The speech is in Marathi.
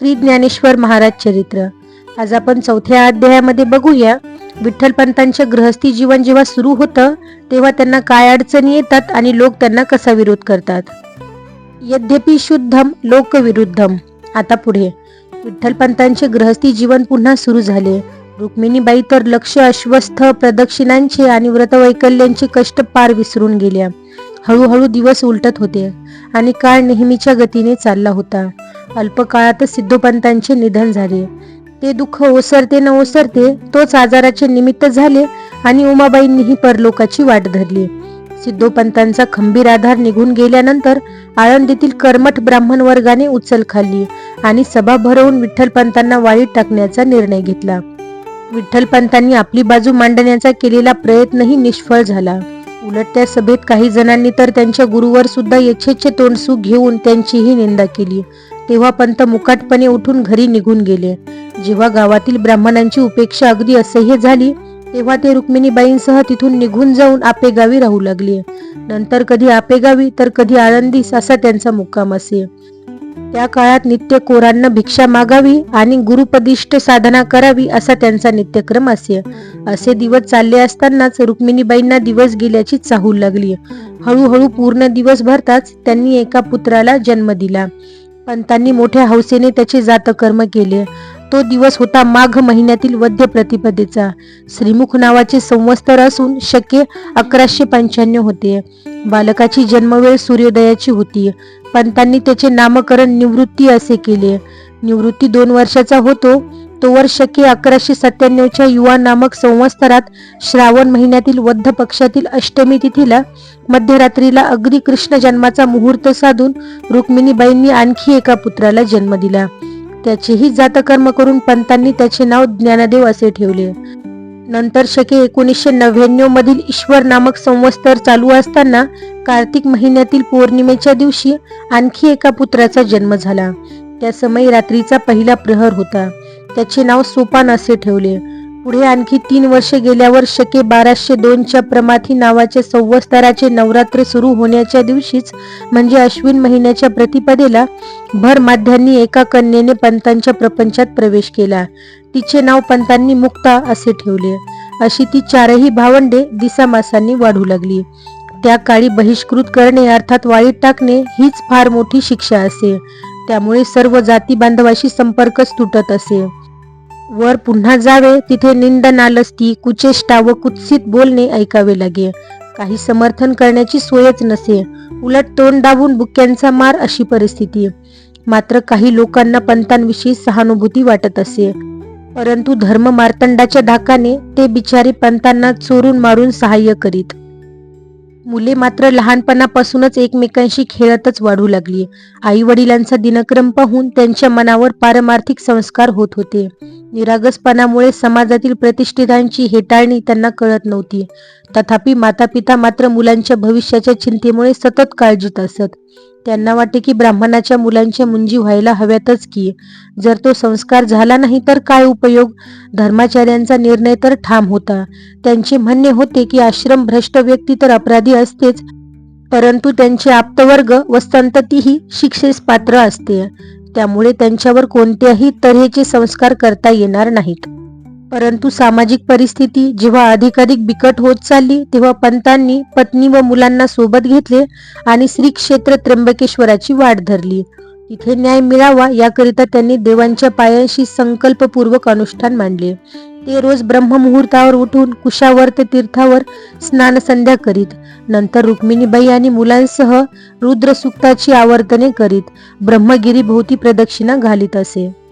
श्री ज्ञानेश्वर महाराज चरित्र. आज आपण चौथ्या अध्यायामध्ये बघूया विठ्ठलपंतांचे गृहस्थी जीवन जेव्हा सुरू होतं तेव्हा त्यांना काय अडचणी येतात आणि लोक त्यांना कसा विरोध करतात? यद्यपि शुद्धम लोकविरुद्धम आता पुढे. विठ्ठलपंतांचे गृहस्थी जीवन पुन्हा सुरू झाले. रुक्मिणीबाई तर लक्ष अश्वस्थ प्रदक्षिणांचे आणि व्रतवैकल्यांचे कष्ट पार विसरून गेल्या. हळूहळू दिवस उलटत होते आणि काळ नेहमीच्या गतीने चालला होता. अल्पकाळातच सिद्धोपंतांचे निधन झाले. ते दुःख ओसरते न ओसरते तोच आजाराचे निमित्त झाले आणि उमाबाईंनीही परलोकाची वाट धरली. सिद्धोपंतांचा खंबीर आधार निघून गेल्यानंतर आळंदीतील कर्मठ ब्राह्मण वर्गाने उचल खाल्ली आणि सभा भरवून विठ्ठलपंतांना वाळीत टाकण्याचा निर्णय घेतला. विठ्ठलपंतांनी आपली बाजू मांडण्याचा केलेला प्रयत्नही निष्फळ झाला. उलट त्या सभेत काही जणांनी तर त्यांच्या गुरुवर सुद्धा यच्छेचे तोंडसूक घेऊन त्यांचीही निंदा केली. तेव्हा पंत मुकाटपणे उठून घरी निघून गेले. जेव्हा गावातील ब्राह्मणांची उपेक्षा अगदी असह्य झाली तेव्हा ते रुक्मिणीबाईंसह तिथून निघून जाऊन आपेगावी राहू लागले. नंतर कधी आपेगावी तर कधी आळंदीस असा त्यांचा मुक्काम असे. त्या काळात नित्य कोरांना भिक्षा मागावी आणि गुरुपदिष्ट साधना करावी असा त्यांचा नित्यक्रम असे. असे दिवस चालले असतानाच रुक्मिणीबाईंना दिवस गेल्याची चाहूल लागली. हळूहळू पूर्ण दिवस भरताच त्यांनी एका पुत्राला जन्म दिला. पंतांनी मोठ्या हौसेने त्याचे जातकर्म केले. तो दिवस होता माघ महिन्यातील वद्य प्रतिपदेचा. श्रीमुख नावाचे संवत्सर असून शके अकराशे पंच्याण्णव होते. बालकाची जन्मवेळ सूर्योदयाची होती पंतांनी त्याचे नामकरण निवृत्ती असे केले. निवृत्ती दोन वर्षाचा होतो तोवर शके अकराशे सत्त्याण्णवच्या युवा नामक संवत्सरात श्रावण महिन्यातील वद्ध पक्षातील अष्टमी तिथीला मध्यरात्रीला अगदी कृष्ण जन्माचा मुहूर्त साधून रुक्मिणीबाईंनी आणखी एका पुत्राला जन्म दिला. त्याचेही जातकर्म करून पंतांनी त्याचे नाव ज्ञानदेव असे ठेवले. नंतर शके एकोणीसशे नव्याण्णव मधील ईश्वर नामक संवत्सर चालू असताना कार्तिक महिन्यातील पौर्णिमेच्या दिवशी आणखी एका पुत्राचा जन्म झाला. त्या समयी रात्रीचा पहिला प्रहर होता. त्याचे नाव सोपान असे ठेवले. पुढे आणखी तीन वर्षे गेल्यावर शके बाराशे दोनच्या प्रमाथी नावाच्या संवत्सराचे नवरात्र सुरू होण्याच्या दिवशीच म्हणजे अश्विन महिन्याच्या प्रतिपदेला भर माध्यांनी एका कन्येने पंतांच्या प्रपंचात प्रवेश केला. तिचे नाव पंतांनी मुक्ता असे ठेवले. अशी ती चारही भावंडे दिसामासांनी वाढू लागली. त्या काळी बहिष्कृत करणे अर्थात वाळीत टाकणे हीच फार मोठी शिक्षा असे. त्यामुळे सर्व जाती बांधवाशी संपर्कच तुटत असे. वर पुन्हा जावे तिथे निंद नालस्ती कुचेष्टा व कुत्सित बोलणे ऐकावे लागे. काही समर्थन करण्याची सोयच नसे. उलट तोंड दाबून बुक्यांचा मार अशी परिस्थिती. मात्र काही लोकांना पंतांविषयी सहानुभूती वाटत असे. परंतु धर्म मार्तंडाच्या धाकाने ते बिचारी पंतांना चोरून मारून सहाय्य करीत. मुले मात्र लहानपणापासूनच एकमेकांशी खेळतच वाढू लागली. आई वडिलांचा दिनक्रम पाहून त्यांच्या मनावर पारमार्थिक संस्कार होत होते. निरागसपणामुळे समाजातील प्रतिष्ठितांची हेटाळणी त्यांना कळत नव्हती. तथापि मातापिता मात्र मुलांच्या भविष्याच्या चिंतेमुळे सतत काळजीत असत. त्यांना वाटे की ब्राह्मणाच्या मुलांच्या मुंजी व्हायला हव्यातच की. जर तो संस्कार झाला नाही तर काय उपयोग? धर्माचार्यांचा निर्णय तर ठाम होता. त्यांचे म्हणणे होते की आश्रम भ्रष्ट व्यक्ती तर अपराधी असतेच परंतु त्यांचे आप्तवर्ग व संततीही शिक्षेस पात्र असते. त्यामुळे त्यांच्यावर कोणत्याही तऱ्हेचे संस्कार करता येणार नाहीत. परंतु सामाजिक परिस्थिती जेव्हा अधिकाधिक बिकट होत चालली तेव्हा पंतांनी पत्नी व मुलांना सोबत घेतले आणि श्री क्षेत्र त्र्यंबकेश्वराची वाट धरली. तिथे न्याय मिळावा याकरिता त्यांनी देवांच्या पायांशी संकल्पपूर्वक अनुष्ठान मांडले. ते रोज ब्रह्ममुहूर्तावर उठून कुशावर्त तीर्थावर स्नान संध्या करीत नंतर रुक्मिणीबाई आणि मुलांसह रुद्र सुक्ताची आवर्तने करीत ब्रह्मगिरी भोवती प्रदक्षिणा घालीत असे.